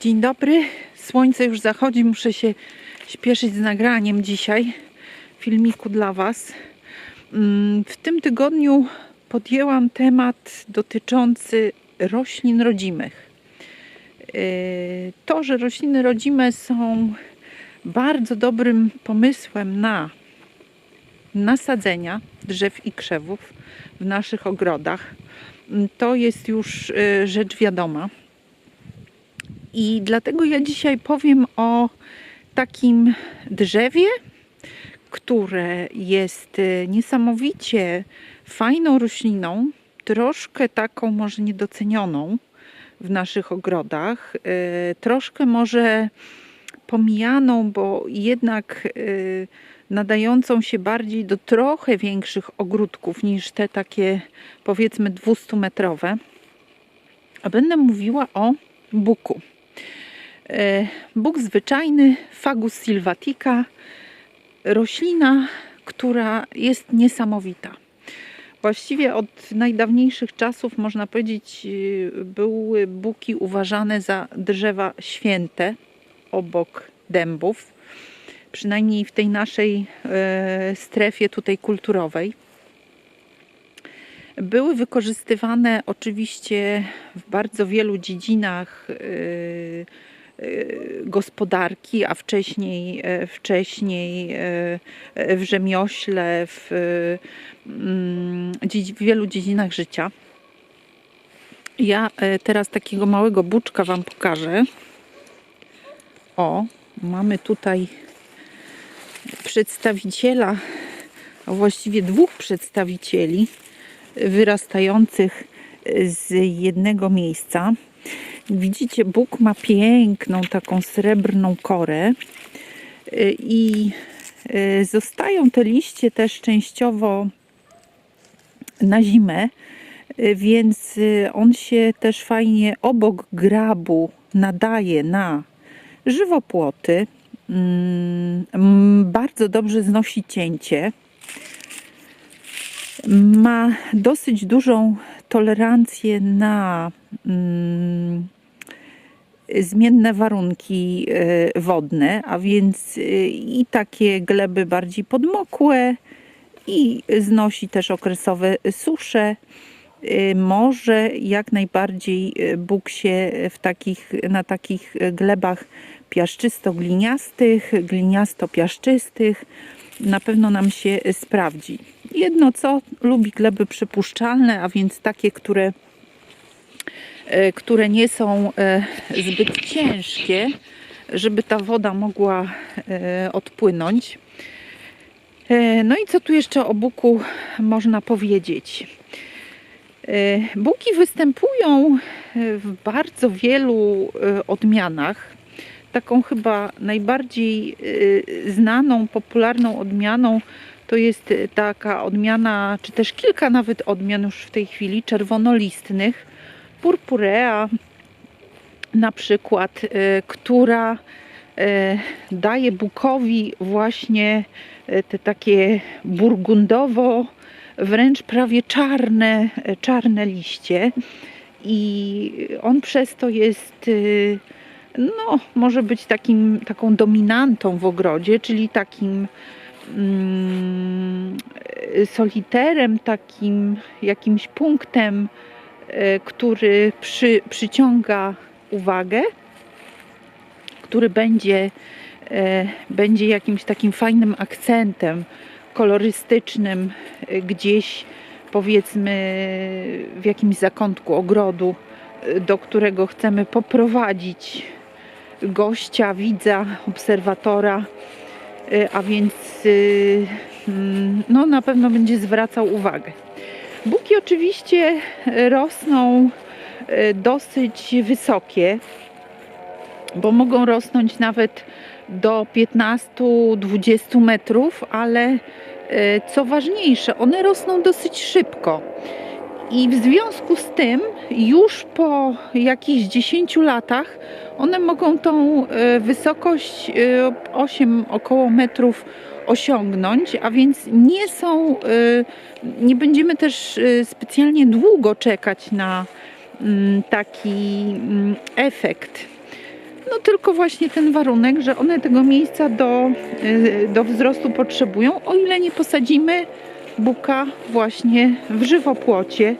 Dzień dobry. Słońce już zachodzi. Muszę się śpieszyć z nagraniem dzisiaj filmiku dla Was. Mm, W tym tygodniu podjęłam temat dotyczący roślin rodzimych. Yy, To, że rośliny rodzime są bardzo dobrym pomysłem na nasadzenia drzew i krzewów w naszych ogrodach, to jest już yy, rzecz wiadoma. I dlatego ja dzisiaj powiem o takim drzewie, które jest e, niesamowicie fajną rośliną, troszkę taką może niedocenioną w naszych ogrodach, e, troszkę może pomijaną, bo jednak e, nadającą się bardziej do trochę większych ogródków niż te takie powiedzmy 200-metrowe. A będę mówiła o buku. E, Bóg zwyczajny, Fagus sylvatica, roślina, która jest niesamowita. Właściwie od najdawniejszych czasów, można powiedzieć, e, były buki uważane za drzewa święte obok dębów, przynajmniej w tej naszej e, strefie tutaj kulturowej. Były wykorzystywane oczywiście w bardzo wielu dziedzinach gospodarki, a wcześniej, e, wcześniej e, w rzemiośle, w, mm, w wielu dziedzinach życia. Ja e, teraz takiego małego buczka Wam pokażę. O, mamy tutaj przedstawiciela, a właściwie dwóch przedstawicieli wyrastających z jednego miejsca. Widzicie, Bóg ma piękną taką srebrną korę y, i y, zostają te liście też częściowo na zimę, y, więc on się też fajnie obok grabu nadaje na żywopłoty. Mm, Bardzo dobrze znosi cięcie ma dosyć dużą tolerancję na mm, zmienne warunki e, wodne, a więc e, i takie gleby bardziej podmokłe, i znosi też okresowe susze. E, Może jak najbardziej Bóg się w takich, na takich glebach piaszczysto-gliniastych, gliniasto-piaszczystych na pewno nam się sprawdzi. Jedno co, lubi gleby przypuszczalne, a więc takie, które, które nie są e, zbyt ciężkie, żeby ta woda mogła e, odpłynąć. E, No i co tu jeszcze o buku można powiedzieć? E, Buki występują e, w bardzo wielu e, odmianach. Taką chyba najbardziej e, znaną, popularną odmianą to jest e, taka odmiana, czy też kilka nawet odmian już w tej chwili, czerwonolistnych, purpurea na przykład, e, która e, daje bukowi właśnie e, te takie burgundowo, wręcz prawie czarne, czarne liście. I on przez to jest y, no, może być takim, taką dominantą w ogrodzie, czyli takim mm, y, soliterem, takim jakimś punktem, y, który przy, przyciąga uwagę, który będzie, e, będzie jakimś takim fajnym akcentem kolorystycznym e, gdzieś powiedzmy w jakimś zakątku ogrodu, do którego chcemy poprowadzić gościa, widza, obserwatora, a więc mm, no, na pewno będzie zwracał uwagę. Buki oczywiście e, rosną e, dosyć wysokie, bo mogą rosnąć nawet do 15-20 metrów, ale e, co ważniejsze, one rosną dosyć szybko. I w związku z tym, już po jakichś 10 latach, one mogą tą e, wysokość e, 8 około metrów osiągnąć, a więc nie są, e, nie będziemy też e, specjalnie długo czekać na mm, taki mm, efekt. No tylko właśnie ten warunek, że one tego miejsca do, do wzrostu potrzebują, o ile nie posadzimy buka właśnie w żywopłocie,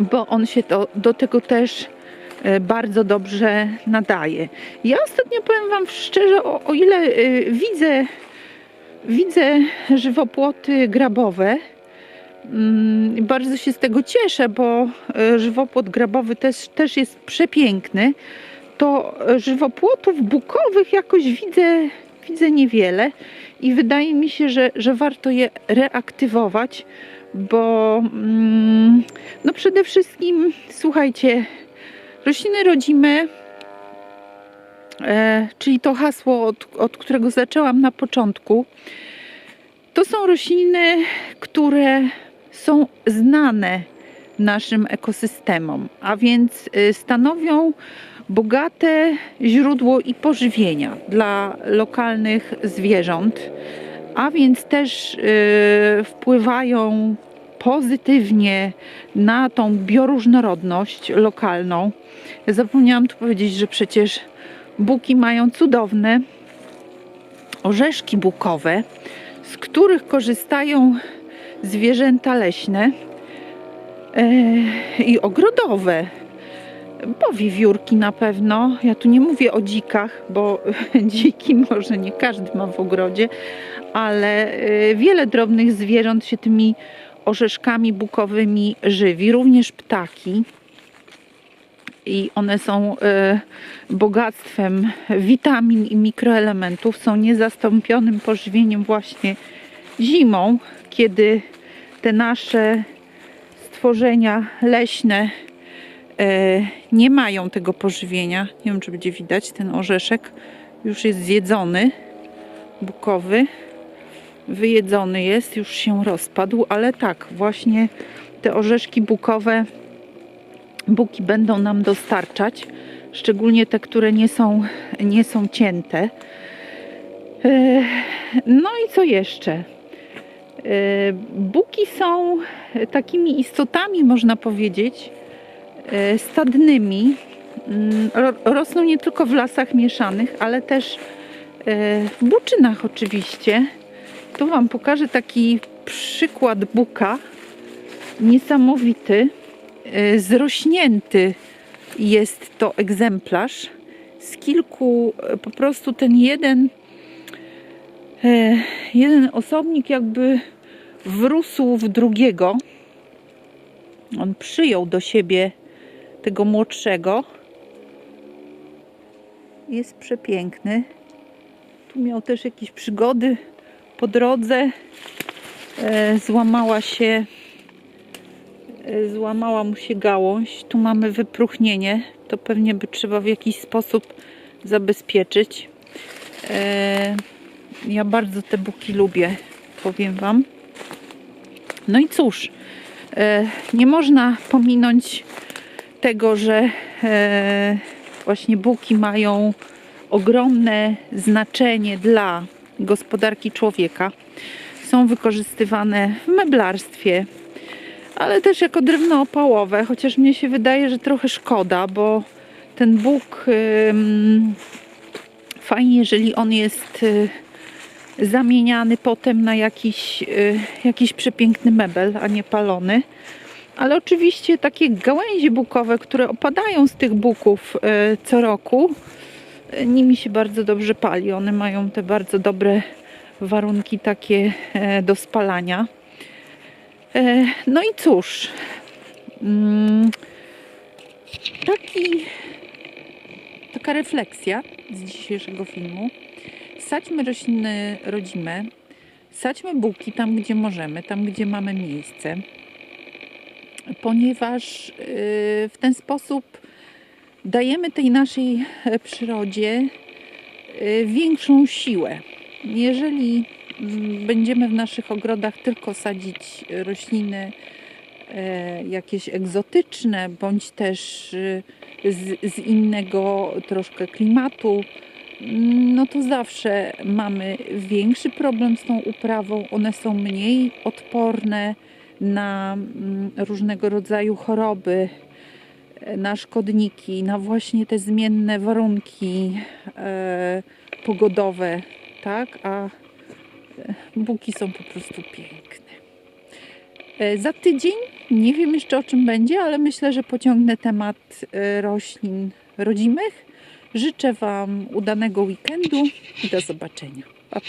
bo on się to, do tego też y, bardzo dobrze nadaje. Ja ostatnio powiem Wam szczerze, o, o ile y, widzę, widzę żywopłoty grabowe, mm, bardzo się z tego cieszę, bo y, żywopłot grabowy też, też jest przepiękny, to żywopłotów bukowych jakoś widzę, widzę niewiele i wydaje mi się, że, że warto je reaktywować, bo mm, no przede wszystkim, słuchajcie, rośliny rodzime, e, czyli to hasło, od, od którego zaczęłam na początku, to są rośliny, które są znane naszym ekosystemom, a więc y, stanowią bogate źródło i pożywienia dla lokalnych zwierząt, a więc też y, wpływają pozytywnie na tą bioróżnorodność lokalną. Zapomniałam tu powiedzieć, że przecież buki mają cudowne orzeszki bukowe, z których korzystają zwierzęta leśne e, i ogrodowe. Bo wiewiórki na pewno. Ja tu nie mówię o dzikach, bo dziki może nie każdy ma w ogrodzie, ale e, wiele drobnych zwierząt się tymi orzeszkami bukowymi żywi, również ptaki. I one są e, bogactwem witamin i mikroelementów, są niezastąpionym pożywieniem właśnie zimą, kiedy te nasze stworzenia leśne nie mają tego pożywienia. Nie wiem, czy będzie widać, ten orzeszek już jest zjedzony, bukowy. Wyjedzony jest, już się rozpadł, ale tak, właśnie te orzeszki bukowe buki będą nam dostarczać, szczególnie te, które nie są, nie są cięte. E, no i co jeszcze? E, Buki są takimi istotami, można powiedzieć, e, stadnymi. Mm, ro- Rosną nie tylko w lasach mieszanych, ale też w buczynach oczywiście. Tu Wam pokażę taki przykład buka. Niesamowity. E, Zrośnięty jest to egzemplarz. Z kilku e, po prostu ten jeden e, jeden osobnik jakby wrósł w drugiego. On przyjął do siebie tego młodszego. Jest przepiękny. Tu miał też jakieś przygody po drodze. E, złamała się e, złamała mu się gałąź. Tu mamy wypruchnienie. To pewnie by trzeba w jakiś sposób zabezpieczyć. E, ja bardzo te buki lubię, powiem Wam. No i cóż, nie można pominąć tego, że e, właśnie buki mają ogromne znaczenie dla gospodarki człowieka. Są wykorzystywane w meblarstwie, ale też jako drewno opałowe, chociaż mnie się wydaje, że trochę szkoda, bo ten bóg fajnie, jeżeli on jest y, zamieniany potem na jakiś, y, jakiś przepiękny mebel, a nie palony. Ale oczywiście takie gałęzie bukowe, które opadają z tych buków y, co roku, y, nimi się bardzo dobrze pali. One mają te bardzo dobre warunki takie e, do spalania. E, No i cóż, mm, taki, taka refleksja z dzisiejszego filmu. Sadźmy rośliny rodzime, sadźmy buki tam, gdzie możemy, tam, gdzie mamy miejsce, ponieważ y, w ten sposób dajemy tej naszej e, przyrodzie y, większą siłę. Jeżeli mm, będziemy w naszych ogrodach tylko sadzić rośliny e, jakieś egzotyczne, bądź też y, z, z innego troszkę klimatu, no to zawsze mamy większy problem z tą uprawą. One są mniej odporne na mm, różnego rodzaju choroby. na szkodniki, na właśnie te zmienne warunki e, pogodowe, tak? A e, buki są po prostu piękne. E, Za tydzień nie wiem jeszcze o czym będzie, ale myślę, że pociągnę temat roślin rodzimych. Życzę Wam udanego weekendu i do zobaczenia. Pa, pa.